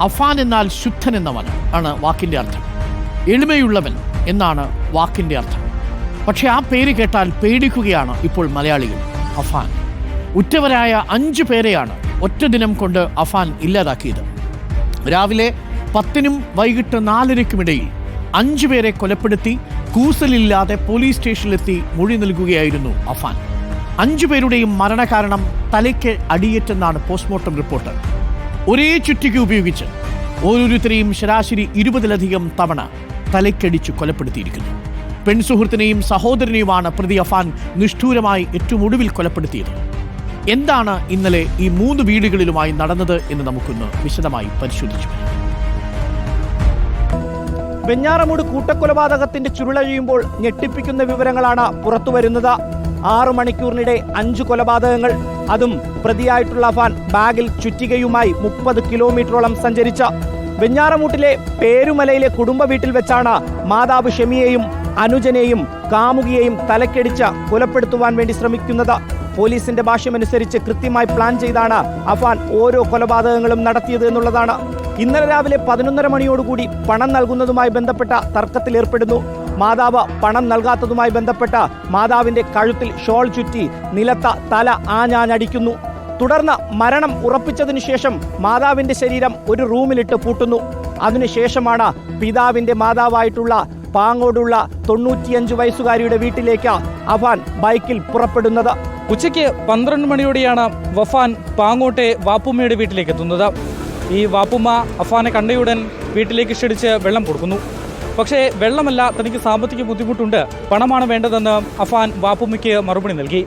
അഫാൻ എന്നാൽ ശുദ്ധൻ എന്നവൻ ആണ് വാക്കിന്റെ അർത്ഥം. എളിമയുള്ളവൻ എന്നാണ് വാക്കിന്റെ അർത്ഥം. പക്ഷെ ആ പേര് കേട്ടാൽ പേടിക്കുകയാണ് ഇപ്പോൾ മലയാളികൾ. അഫാൻ. ഉറ്റവരായ അഞ്ച് പേരെയാണ് ഒറ്റ ദിനം കൊണ്ട് അഫാൻ ഇല്ലാതാക്കിയത്. രാവിലെ പത്തിനും വൈകിട്ട് നാലരയ്ക്കുമിടയിൽ അഞ്ചു പേരെ കൊലപ്പെടുത്തി കൂസലില്ലാതെ പോലീസ് സ്റ്റേഷനിലെത്തി മൊഴി നൽകുകയായിരുന്നു അഫാൻ. അഞ്ചു പേരുടെയും മരണകാരണം തലയ്ക്ക് അടിയേറ്റെന്നാണ് പോസ്റ്റ്മോർട്ടം റിപ്പോർട്ട്. ഒരേ ചുറ്റിക്ക് ഉപയോഗിച്ച് ഓരോരുത്തരെയും ശരാശരി ഇരുപതിലധികം തവണ തലയ്ക്കടിച്ച് കൊലപ്പെടുത്തിയിരിക്കുന്നു. പെൺസുഹൃത്തിനെയും സഹോദരനെയുമാണ് പ്രതി അഫാൻ നിഷ്ഠൂരമായി ഏറ്റവും ഒടുവിൽ കൊലപ്പെടുത്തിയത്. എന്താണ് ഇന്നലെ ഈ മൂന്ന് വീടുകളിലുമായി നടന്നത് എന്ന് നമുക്കൊന്ന് വിശദമായി പരിശോധിച്ചു വെഞ്ഞാറമൂട് കൂട്ടക്കൊലപാതകത്തിന്റെ ചുരുളഴിയുമ്പോൾ ഞെട്ടിപ്പിക്കുന്ന വിവരങ്ങളാണ് പുറത്തുവരുന്നത്. ആറു മണിക്കൂറിനിടെ അഞ്ച് കൊലപാതകങ്ങൾ അതും പ്രതിയായിട്ടുള്ള അഫാൻ ബാഗിൽ ചുറ്റികയുമായി മുപ്പത് കിലോമീറ്ററോളം സഞ്ചരിച്ച വെഞ്ഞാറമൂട്ടിലെ പേരുമലയിലെ കുടുംബ വീട്ടിൽ വെച്ചാണ് മാതാവ് ഷെമിയെയും അനുജനെയും കാമുകിയെയും തലക്കടിച്ച് കൊലപ്പെടുത്തുവാൻ വേണ്ടി ശ്രമിക്കുന്നത്. പോലീസിന്റെ ഭാഷ്യമനുസരിച്ച് കൃത്യമായി പ്ലാൻ ചെയ്താണ് അഫാൻ ഓരോ കൊലപാതകങ്ങളും നടത്തിയത് എന്നുള്ളതാണ്. ഇന്നലെ രാവിലെ പതിനൊന്നര മണിയോടുകൂടി പണം നൽകുന്നതുമായി ബന്ധപ്പെട്ട തർക്കത്തിലേർപ്പെടുന്നു. മാതാവ് പണം നൽകാത്തതുമായി ബന്ധപ്പെട്ട മാതാവിന്റെ കഴുത്തിൽ ഷോൾ ചുറ്റി നിലത്ത തല ആഞ്ഞാഞ്ഞടിക്കുന്നു. തുടർന്ന് മരണം ഉറപ്പിച്ചതിനു ശേഷം മാതാവിന്റെ ശരീരം ഒരു റൂമിലിട്ട് പൂട്ടുന്നു. അതിനുശേഷമാണ് പിതാവിന്റെ മാതാവായിട്ടുള്ള പാങ്ങോടുള്ള തൊണ്ണൂറ്റിയഞ്ച് വയസ്സുകാരിയുടെ വീട്ടിലേക്ക് അഫാൻ ബൈക്കിൽ പുറപ്പെടുന്നത്. ഉച്ചയ്ക്ക് പന്ത്രണ്ട് മണിയോടെയാണ് വഫാൻ പാങ്ങോട്ടെ വാപ്പുമ്മയുടെ വീട്ടിലേക്ക് എത്തുന്നത്. ഈ വാപ്പുമ്മ അഫാനെ കണ്ടയുടൻ വീട്ടിലേക്ക് ക്ഷണിച്ച് വെള്ളം കൊടുക്കുന്നു. പക്ഷേ വെള്ളമല്ല തനിക്ക് സാമ്പത്തിക ബുദ്ധിമുട്ടുണ്ട്. പണമാണ് വേണ്ടതെന്ന് അഫാൻ വാപ്പുമ്മയ്ക്ക് മറുപടി നൽകി.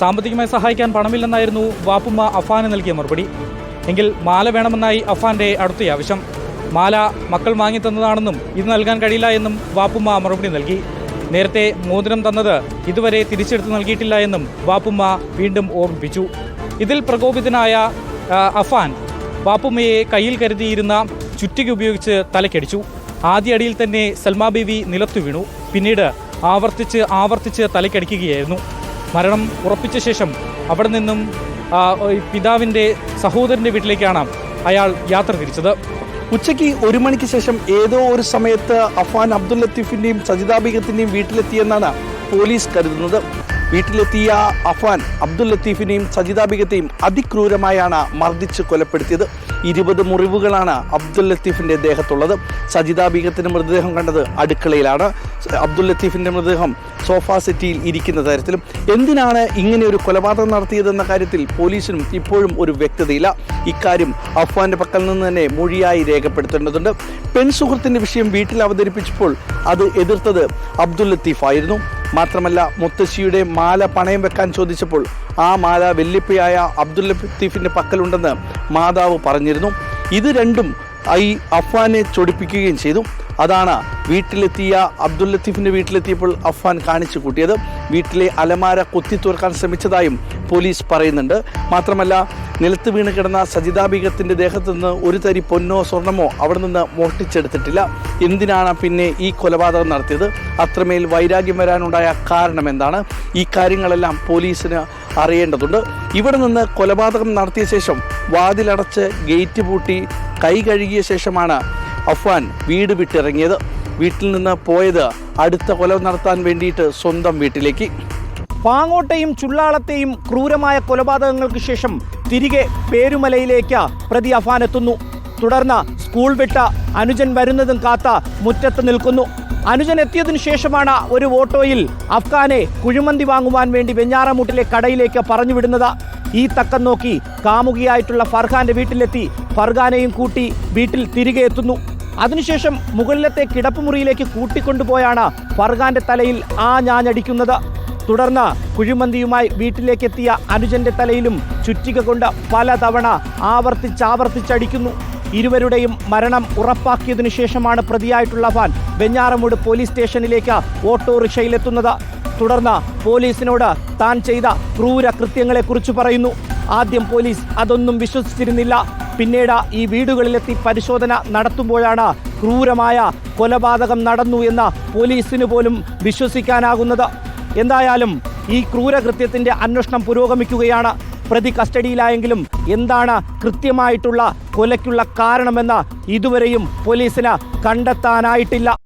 സാമ്പത്തികമായി സഹായിക്കാൻ പണമില്ലെന്നായിരുന്നു വാപ്പുമ്മ അഫാന് നൽകിയ മറുപടി. എങ്കിൽ മാല വേണമെന്നായി അഫാന്റെ അടുത്ത ആവശ്യം. മാല മക്കൾ വാങ്ങി തന്നതാണെന്നും ഇത് നൽകാൻ കഴിയില്ല എന്നും വാപ്പുമ്മ മറുപടി നൽകി. നേരത്തെ മോതിരം തന്നത് ഇതുവരെ തിരിച്ചെടുത്ത് നൽകിയിട്ടില്ല എന്നും വാപ്പുമ്മ വീണ്ടും ഓർമ്മിപ്പിച്ചു. ഇതിൽ പ്രകോപിതനായ അഫാൻ വാപ്പുമ്മയെ കയ്യിൽ കരുതിയിരുന്ന ചുറ്റിക ഉപയോഗിച്ച് തലക്കടിച്ചു. ആദ്യ അടിയിൽ തന്നെ സൽമാ ബീവി നിലത്തു വീണു. പിന്നീട് ആവർത്തിച്ച് ആവർത്തിച്ച് തലയ്ക്കടിക്കുകയായിരുന്നു മരണം ഉറപ്പിച്ച ശേഷം അവിടെ നിന്നും പിതാവിന്റെ സഹോദരന്റെ വീട്ടിലേക്കാണ് അയാൾ യാത്ര തിരിച്ചത്. ഉച്ചയ്ക്ക് ഒരു മണിക്ക് ശേഷം ഏതോ ഒരു സമയത്ത് അഫാൻ അബ്ദുൽ ലത്തീഫിന്റെയും സജിതാ ബീഗത്തിന്റെയും വീട്ടിലെത്തിയെന്നാണ് പോലീസ് കരുതുന്നത്. വീട്ടിലെത്തിയ അഫാൻ അബ്ദുൽ ലത്തീഫിനെയും സജിദാ ബിഗത്തെയും അതിക്രൂരമായാണ് മർദ്ദിച്ച് കൊലപ്പെടുത്തിയത്. ഇരുപത് മുറിവുകളാണ് അബ്ദുൽ ലത്തീഫിന്റെ ദേഹത്തുള്ളത്. സജിദാ ബിഗത്തിന്റെ മൃതദേഹം കണ്ടത് അടുക്കളയിലാണ്. അബ്ദുൽ ലത്തീഫിന്റെ മൃതദേഹം സോഫ സെറ്റിയിൽ ഇരിക്കുന്ന തരത്തിലും. എന്തിനാണ് ഇങ്ങനെ ഒരു കൊലപാതകം നടത്തിയതെന്ന കാര്യത്തിൽ പോലീസിനും ഇപ്പോഴും ഒരു വ്യക്തതയില്ല. ഇക്കാര്യം അഫ്വാന്റെ പക്കൽ നിന്ന് തന്നെ മൊഴിയായി രേഖപ്പെടുത്തേണ്ടതുണ്ട്. പെൺസുഹൃത്തിന്റെ വിഷയം വീട്ടിൽ അവതരിപ്പിച്ചപ്പോൾ അത് എതിർത്തത് അബ്ദുൽ ലത്തീഫ് ആയിരുന്നു മാത്രമല്ല മുത്തശ്ശിയുടെ മാല പണയം വെക്കാൻ ചോദിച്ചപ്പോൾ ആ മാല വെല്ലിപ്പയായ അബ്ദുൽ ലത്തീഫിന്റെ പക്കലുണ്ടെന്ന് മാതാവ് പറഞ്ഞിരുന്നു. ഇത് രണ്ടും ഐ അഫ്വാനെ ചൊടിപ്പിക്കുകയും ചെയ്തു. അതാണ് വീട്ടിലെത്തിയ അബ്ദുൽ ലത്തീഫിന്റെ വീട്ടിലെത്തിയപ്പോൾ അഫ്വാൻ കാണിച്ചു കൂട്ടിയത്. വീട്ടിലെ അലമാര കുത്തി തുറക്കാൻ ശ്രമിച്ചതായും പോലീസ് പറയുന്നുണ്ട്. മാത്രമല്ല നിലത്ത് വീണ് കിടന്ന സജിതാ ബീഗത്തിന്റെ ദേഹത്ത് നിന്ന് ഒരു തരി പൊന്നോ സ്വർണമോ അവിടെ നിന്ന് മോഷ്ടിച്ചെടുത്തിട്ടില്ല. എന്തിനാണ് പിന്നെ ഈ കൊലപാതകം നടത്തിയത്? അത്രമേൽ വൈരാഗ്യം വരാനുണ്ടായ കാരണം എന്താണ്? ഈ കാര്യങ്ങളെല്ലാം പോലീസിന് അറിയേണ്ടതുണ്ട്. ഇവിടെ നിന്ന് കൊലപാതകം നടത്തിയ ശേഷം വാതിലടച്ച് ഗേറ്റ് പൂട്ടി കൈ കഴുകിയ ശേഷമാണ് അഫ്വാൻ വീട് വിട്ടിറങ്ങിയത്. വീട്ടിൽ നിന്ന് പോയത് അടുത്ത കൊല നടത്താൻ വേണ്ടിയിട്ട് സ്വന്തം വീട്ടിലേക്ക്. പാങ്ങോട്ടെയും ചുള്ളാളത്തെയും ക്രൂരമായ കൊലപാതകങ്ങൾക്ക് ശേഷം തിരികെ പേരുമലയിലേക്ക് പ്രതി അഫാൻ എത്തുന്നു. തുടർന്ന് സ്കൂൾ വിട്ട അനുജൻ വരുന്നതും കാത്ത മുറ്റത്ത് നിൽക്കുന്നു. അനുജൻ എത്തിയതിനു ശേഷമാണ് ഒരു ഓട്ടോയിൽ അഫ്ഗാനെ കുഴിമന്തി വാങ്ങുവാൻ വേണ്ടി വെഞ്ഞാറമൂട്ടിലെ കടയിലേക്ക് പറഞ്ഞുവിടുന്നത് ഈ തക്കം നോക്കി കാമുകിയായിട്ടുള്ള ഫർഖാന്റെ വീട്ടിലെത്തി ഫർഖാനെയും കൂട്ടി വീട്ടിൽ തിരികെ എത്തുന്നു. അതിനുശേഷം മുകളിലത്തെ കിടപ്പുമുറിയിലേക്ക് കൂട്ടിക്കൊണ്ടുപോയാണ് ഫർഖാന്റെ തലയിൽ ആ ഞാഞ്ഞടിക്കുന്നത് തുടർന്ന് കുഴിമന്തിയുമായി വീട്ടിലേക്കെത്തിയ അനുജന്റെ തലയിലും ചുറ്റിക കൊണ്ട് പലതവണ ആവർത്തിച്ചാവർത്തിച്ചടിക്കുന്നു. ഇരുവരുടെയും മരണം ഉറപ്പാക്കിയതിനു ശേഷമാണ് പ്രതിയായിട്ടുള്ള ഫാൻ വെഞ്ഞാറമൂട് പോലീസ് സ്റ്റേഷനിലേക്ക് ഓട്ടോറിക്ഷയിലെത്തുന്നത്. തുടർന്ന് പോലീസിനോട് താൻ ചെയ്ത ക്രൂര കൃത്യങ്ങളെക്കുറിച്ച് പറയുന്നു. ആദ്യം പോലീസ് അതൊന്നും വിശ്വസിച്ചിരുന്നില്ല. പിന്നീട് ഈ വീടുകളിലെത്തി പരിശോധന നടത്തുമ്പോഴാണ് ക്രൂരമായ കൊലപാതകം നടന്നു എന്ന് പോലീസിന് പോലും വിശ്വസിക്കാനാകുന്നത്. എന്തായാലും ഈ ക്രൂരകൃത്യത്തിന്റെ അന്വേഷണം പുരോഗമിക്കുകയാണ്. പ്രതി കസ്റ്റഡിയിലായെങ്കിലും എന്താണ് കൃത്യമായിട്ടുള്ള കൊലയ്ക്കുള്ള കാരണമെന്ന് ഇതുവരെയും പോലീസിന് കണ്ടെത്താനായിട്ടില്ല.